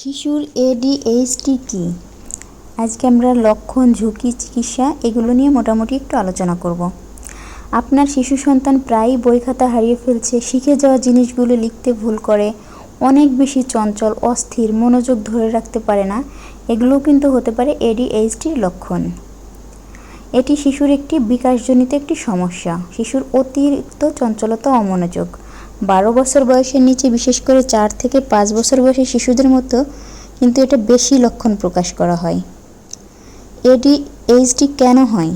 শিশুর এডিএইচডি কি? আজকে আমরা লক্ষণ, ঝুঁকি, চিকিৎসা এগুলো নিয়ে মোটামুটি একটু আলোচনা করব। আপনার শিশু সন্তান প্রায়ই বই খাতা হারিয়ে ফেলছে, শিখে যাওয়া জিনিসগুলো লিখতে ভুল করে, অনেক বেশি চঞ্চল, অস্থির, মনোযোগ ধরে রাখতে পারে না, এগুলোও কিন্তু হতে পারে এডিএইচডির লক্ষণ। এটি শিশুর একটি বিকাশজনিত একটি সমস্যা, শিশুর অতিরিক্ত চঞ্চলতা অমনোযোগ বারো বছর বয়সের নিচে, বিশেষ করে চার থেকে পাঁচ বছর বয়সী শিশুদের মতো, কিন্তু এটা বেশি লক্ষণ প্রকাশ করা হয়। এডিএইচডি কেন হয়?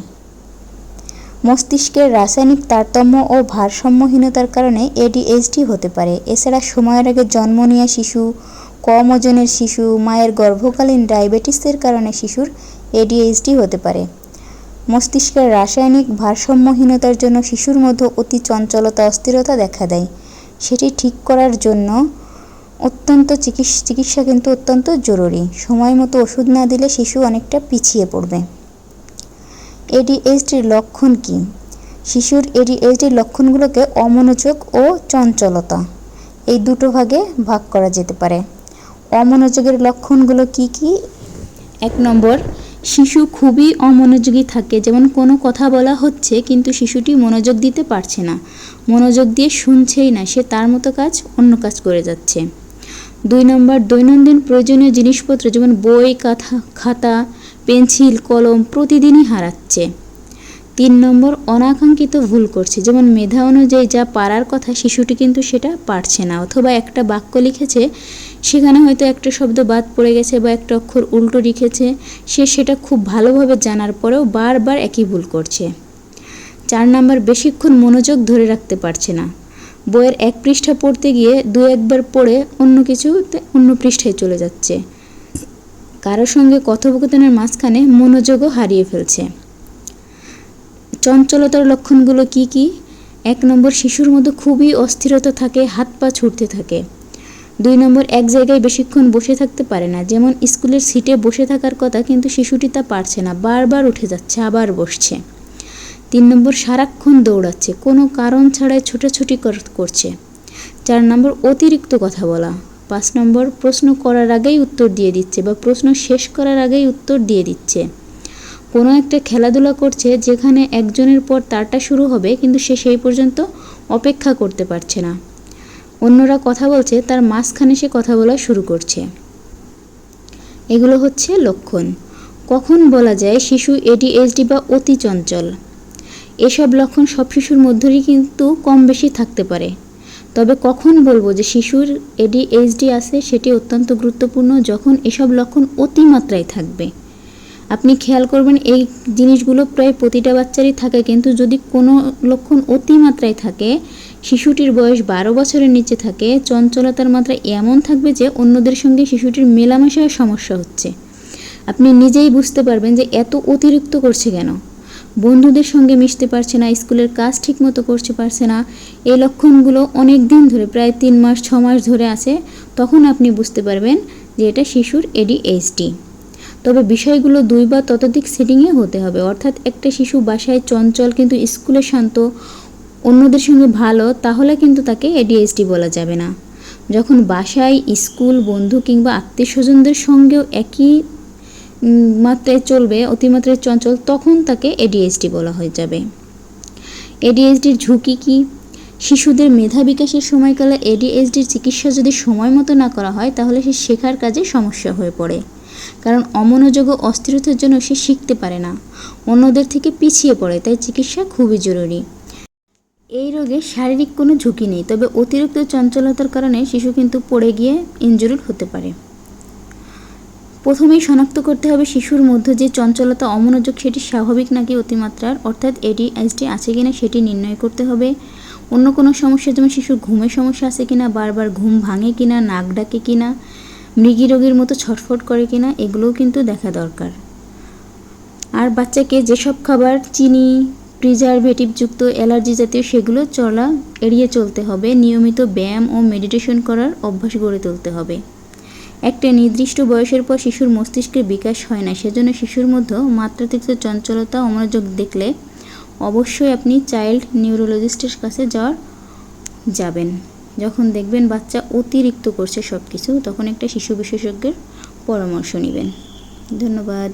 মস্তিষ্কের রাসায়নিক তারতম্য ও ভারসাম্যহীনতার কারণে এডিএইচডি হতে পারে। এছাড়া সময়ের আগে জন্ম নেওয়া শিশু, কম ওজনের শিশু, মায়ের গর্ভকালীন ডায়াবেটিসের কারণে শিশুর এডিএইচডি হতে পারে। মস্তিষ্কের রাসায়নিক ভারসাম্যহীনতার জন্য শিশুর মধ্যে অতি চঞ্চলতা, অস্থিরতা দেখা দেয়। সেটি ঠিক করার জন্য অত্যন্ত চিকিৎসা কিন্তু অত্যন্ত জরুরি। সময় মতো ওষুধ না দিলে শিশু অনেকটা পিছিয়ে পড়বে। এডিএইচডির লক্ষণ কি? শিশুর এডিএইচডির লক্ষণগুলোকে অমনোযোগ ও চঞ্চলতা, এই দুটো ভাগে ভাগ করা যেতে পারে। অমনোযোগের লক্ষণগুলো কি কি? এক নম্বর শিশু খুবই অমনোযোগী থাকে। যেমন কোনো কথা বলা হচ্ছে কিন্তু শিশুটি মনোযোগ দিতে পারছে না। মনোযোগ দিয়ে শুনছেই না, সে তার মতো কাজ অন্য কাজ করে যাচ্ছে। দুই নম্বর, দৈনন্দিন প্রয়োজনীয় জিনিসপত্র যেমন বই, কাঁথা, খাতা, পেন্সিল, কলম প্রতিদিনই হারাচ্ছে। তিন নম্বর, অনাকাঙ্ক্ষিত ভুল করছে। যেমন মেধা অনুযায়ী যা পারার কথা শিশুটি কিন্তু সেটা পারছে না। অথবা একটা বাক্য লিখেছে সেখানে হয়তো একটা শব্দ বাদ পড়ে গেছে বা একটা অক্ষর উল্টো লিখেছে, সে সেটা খুব ভালোভাবে জানার পরেও বারবার একই ভুল করছে। চার নাম্বার, বেশিক্ষণ মনোযোগ ধরে রাখতে পারছে না। বইয়ের এক পৃষ্ঠা পড়তে গিয়ে দু একবার পড়ে অন্য কিছুতে, অন্য পৃষ্ঠায় চলে যাচ্ছে। কারোর সঙ্গে কথোপকথনের মাঝখানে মনোযোগও হারিয়ে ফেলছে। চঞ্চলতার লক্ষণগুলো কি কি? এক নম্বর, শিশুর মধ্যে খুবই অস্থিরতা থাকে, হাত পা ছুটতে থাকে। দুই নম্বর, এক জায়গায় বেশিক্ষণ বসে থাকতে পারে না। যেমন স্কুলের সিটে বসে থাকার কথা, কিন্তু শিশুটি তা পারছে না। বারবার উঠে যাচ্ছে, আবার বসছে। তিন নম্বর, সারাক্ষণ দৌড়াচ্ছে। কোনো কারণ ছাড়াই ছোটাছুটি কর- করছে। চার নম্বর, অতিরিক্ত কথা বলা। পাঁচ নম্বর, প্রশ্ন করার আগেই উত্তর দিয়ে দিচ্ছে বা প্রশ্ন শেষ করার আগেই উত্তর দিয়ে দিচ্ছে। কোনো একটা খেলাধুলা করছে যেখানে একজনের পর তারটা শুরু হবে, কিন্তু সে সেই পর্যন্ত অপেক্ষা করতে পারছে না। অন্যরা কথা বলছে, তার মাঝখানে সে কথা বলা শুরু করছে। এগুলো হচ্ছে লক্ষণ। কখন বলা যায় শিশু এডিএইচডি বা অতি চঞ্চল? এসব লক্ষণ সব শিশুর মধ্যেই কিন্তু কম বেশি থাকতে পারে। তবে কখন বলব যে শিশুর এডিএইচডি আছে, সেটি অত্যন্ত গুরুত্বপূর্ণ যখন এসব লক্ষণ অতিমাত্রায় থাকবে। আপনি খেয়াল করবেন, এই জিনিসগুলো প্রায় প্রতিটা বাচ্চারই থাকে, কিন্তু যদি কোনো লক্ষণ অতিমাত্রায় থাকে শিশুটির বয়স বারো বছরের নিচে থাকে, চঞ্চলতার মাত্রা এমন থাকবে যে অন্যদের সঙ্গে শিশুটির মেলামেশায় সমস্যা হচ্ছে। আপনি নিজেই বুঝতে পারবেন যে এত অতিরিক্ত করছে কেন। বন্ধুদের সঙ্গে মিশতে পারছে না, স্কুলের কাজ ঠিকমতো করতে পারছে না, এই লক্ষণগুলো অনেক দিন ধরে, প্রায় তিন মাস, ছ মাস ধরে আছে, তখন আপনি বুঝতে পারবেন যে এটা শিশুর এডিএইচডি তবে বিষয়গুলো দুই বা ততোধিক সেটিংয়ে হতে হবে, অর্থাৎ একটা শিশু বাসায় চঞ্চল কিন্তু স্কুলে শান্ত অন্যদের সঙ্গে ভালো, তাহলে কিন্তু তাকে এডিএইচডি বলা যাবে না। যখন বাসায় স্কুল বন্ধু কিংবা আত্মীয় স্বজনদের সঙ্গেও একই মাত্রায় চলবে, অতিমাত্রায় চঞ্চল, তখন তাকে এডিএইচডি বলা হয়ে যাবে। এডিএইচডির ঝুঁকি কি? শিশুদের মেধা বিকাশের সময়কালে এডিএইচডির চিকিৎসা যদি সময় মতো না করা হয়, তাহলে সে শেখার কাজে সমস্যা হয়ে পড়ে। কারণ অমনোযোগ ও অস্থিরতার জন্য সে শিখতে পারে না। অন্যদের থেকে পিছিয়ে পড়ে, তাই চিকিৎসা খুবই জরুরি। এই রোগে শারীরিক কোনো ঝুঁকি নেই, তবে অতিরিক্ত চঞ্চলতার কারণে শিশু কিন্তু পড়ে গিয়ে ইনজুরিড হতে পারে। প্রথমেই শনাক্ত করতে হবে শিশুর মধ্যে যে চঞ্চলতা অমনোযোগ সেটি স্বাভাবিক নাকি অতিমাত্রার, অর্থাৎ এডিএইচডি আছে কিনা সেটি নির্ণয় করতে হবে। অন্য কোনো সমস্যা, যেমন শিশুর ঘুমের সমস্যা আছে কিনা, বারবার ঘুম ভাঙে কিনা, নাক ডাকে কিনা, মৃগী রোগীর মতো ছটফট করে কিনা, এগুলোও কিন্তু দেখা দরকার। আর বাচ্চাকে যেসব খাবার, চিনি প্রিজারভেটিভযুক্ত অ্যালার্জি জাতীয় সেগুলো চলা এড়িয়ে চলতে হবে। নিয়মিত ব্যায়াম ও মেডিটেশন করার অভ্যাস গড়ে তুলতে হবে। একটা নির্দিষ্ট বয়সের পর শিশুর মস্তিষ্কের বিকাশ হয় না, সেজন্য শিশুর মধ্যে মাত্রাতিরিক্ত চঞ্চলতা ও মনোযোগ দেখলে অবশ্যই আপনি চাইল্ড নিউরোলজিস্টের কাছে যাওয়ার যাবেন। যখন দেখবেন বাচ্চা অতিরিক্ত করছে সব কিছু তখন একটা শিশু বিশেষজ্ঞের পরামর্শ নেবেন। ধন্যবাদ।